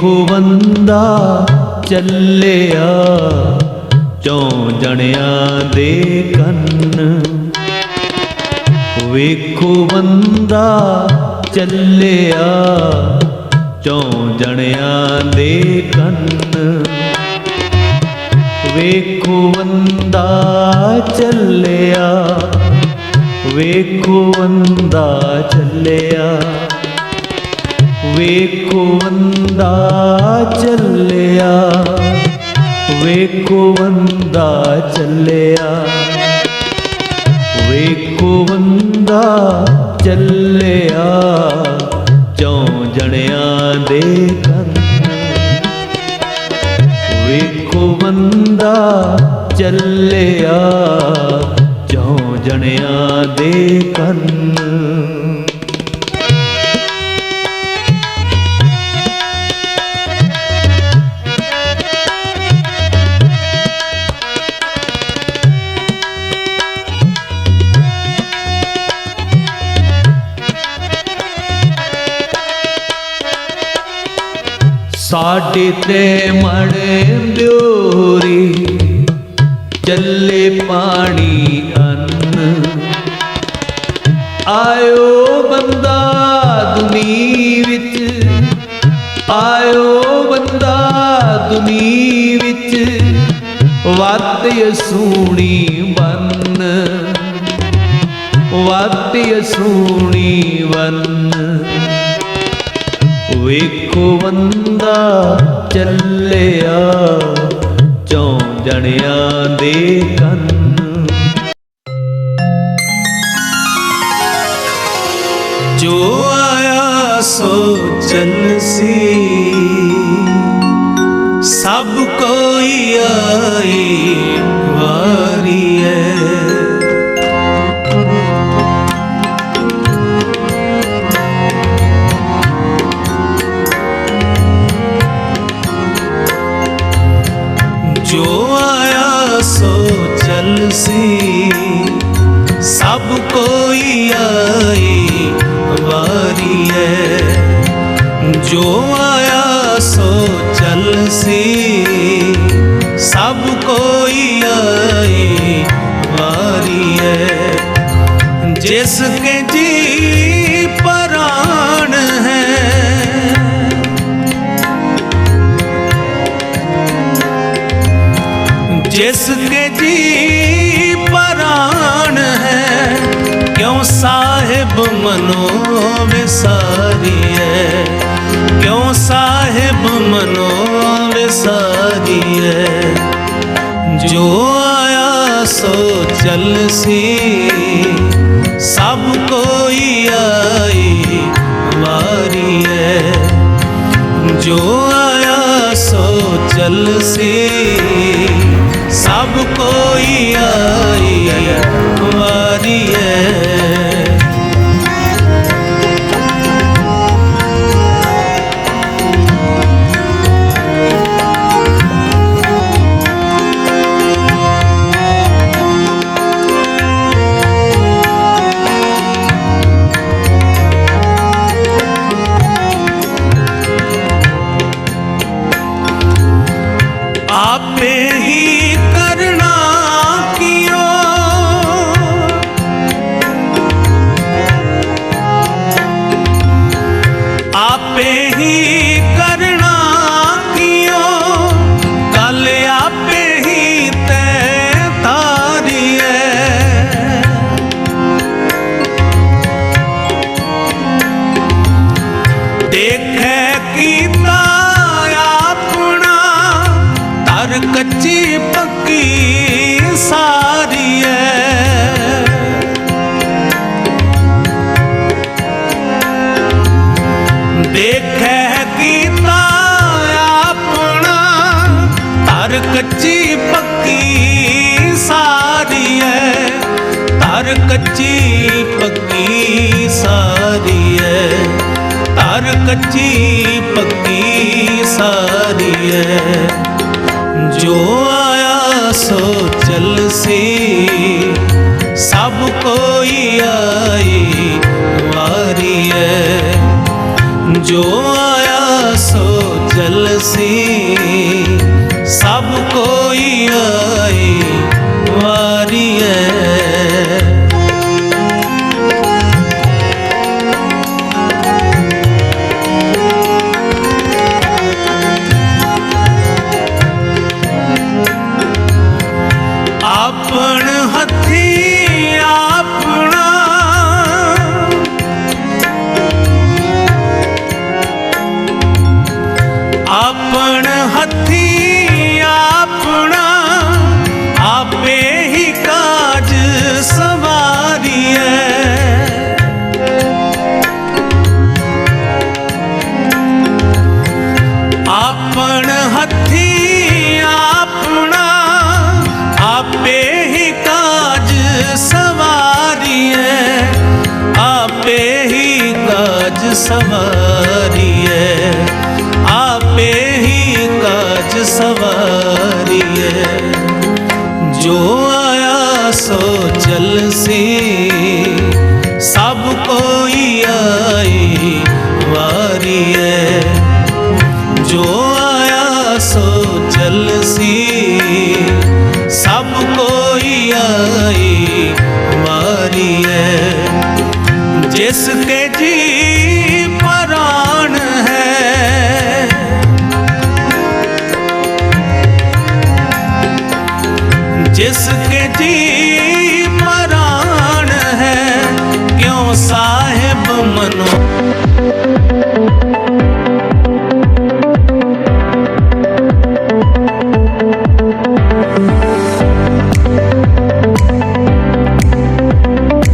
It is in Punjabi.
ਵੇਖੋ ਬੰਦਾ ਚੱਲਿਆ, ਚੌਂ ਜਣਿਆਂ ਦੇ ਕੰਨ। ਵੇਖੋ ਬੰਦਾ ਚੱਲਿਆ, ਚੌਂ ਜਣਿਆਂ ਦੇ ਕੰਨ। ਵੇਖੋ ਬੰਦਾ ਚੱਲਿਆ, ਵੇਖੋ ਬੰਦਾ ਚੱਲਿਆ। ਵੇਖੋ ਬੰਦਾ ਚੱਲਿਆ, ਵੇਖੋ ਬੰਦਾ ਚੱਲਿਆ। ਵੇਖੋ ਬੰਦਾ ਚੱਲਿਆ, ਚੌਂ ਜਣਿਆਂ ਦੇ ਕੰਨ। ਵੇਖੋ ਬੰਦਾ ਚੱਲਿਆ, ਚੌਂ ਜਣਿਆਂ ਦੇ ਕੰਨ। ਸਾਡੇ ਤੇ ਮੜੇ ਦਿਓਰੀ ਚੱਲੇ ਪਾਣੀ ਅੰਨ। ਆਇਓ ਬੰਦਾ ਦੁਨੀ ਵਿੱਚ, ਆਇਓ ਬੰਦਾ ਦੁਨੀ ਵਿੱਚ, ਵੱਤ ਸੂਣੀ ਬੰਨ। ਵੱਤ ਸੂਣੀ ਬੰਨ। ਵੇਖ ਬੰਦਾ ਚੱਲਿਆ ਚੌਂ ਜਣਿਆਂ ਦੇ ਕੰਨ। ਜੋ ਆਇਆ ਸੋ ਚਲਸੀ ਸਭ ਕੋਈ ਆਈ। ਚਲਸੀ ਸਭ ਕੋਈ ਆਈ ਵਾਰੀ ਹੈ ਜੋ ਆਇਆ ਸੋ ਚਲਸੀ ਸਭ ਕੋਈ ਆਈ ਵਾਰੀ ਹੈ ਜਿਸ ਕੇ ਜੀ ਜਿਸ ਕੇ ਜੀ ਪਰਾਨ ਹੈ, ਕਿਉਂ ਸਾਹਿਬ ਮਨੋ ਵਿਸਾਰੀ ਹੈ ਕਿਉਂ ਸਾਹਿਬ ਮਨੋ ਵਿਸਾਰੀ ਹੈ ਜੋ ਆਇਆ ਸੋ ਚਲਸੀ ਸਭ ਕੋਈ ਆਈ ਵਾਰੀ ਹੈ ਜੋ ਆਇਆ ਸੋ ਚਲਸੀ ਸਭ ਕੋਈ ਆਈ ਵਾਰੀ ਹੈ। ਦੇਖੈ ਕੀਤਾ ਆਪਣਾ। ਤਰ ਕੱਚੀ ਪੱਕੀ ਸਾਰੀ ਐ। ਦੇਖੈ ਕੀਤਾ ਆਪਣਾ। ਤਰ ਕੱਚੀ ਪੱਕੀ ਸਾਰੀ ਐ। ਤਰ ਕੱਚੀ ਪੱਕੀ ਸਾਰੀ ਐ। ਤਰ ਕੱਚੀ ਪੱਕੀ ਸਾਰੀ ਐ। ਜੋ ਆਇਆ ਸੋ ਚਲਸੀ ਸਭ ਕੋਈ ਆਈ ਵਾਰੀ ਐ। ਜੋ ਆਪਣ ਹੱਥੀ ਆਪਣਾ ਆਪੇ ਹੀ ਕਾਜ ਸਵਾਰੀਏ ਆਪੇ ਹੀ ਕਾਜ ਸਵਾਰੀਏ ਆਪੇ ਹੀ ਕਾਜ ਸਵਾਰੀਏ ਜੋ ਆਇਆ ਸੋ ਚਲ ਸੀ, ਸਭ ਕੋਈ ਆਈ ਵਾਰੀਏ ਜੋ ਸੋ ਜਲਸੀ ਸਭ ਕੋਈ ਆਈ ਮਾਰੀਏ ਜਿਸ ਕੇ ਜੀ ਪ੍ਰਾਣ ਹੈ। ਜਿਸ ਕੇ ਜੀ ਪ੍ਰਾਣ ਹੈ। ਕਿਉਂ ਸਾਹਿਬ ਮਨੋ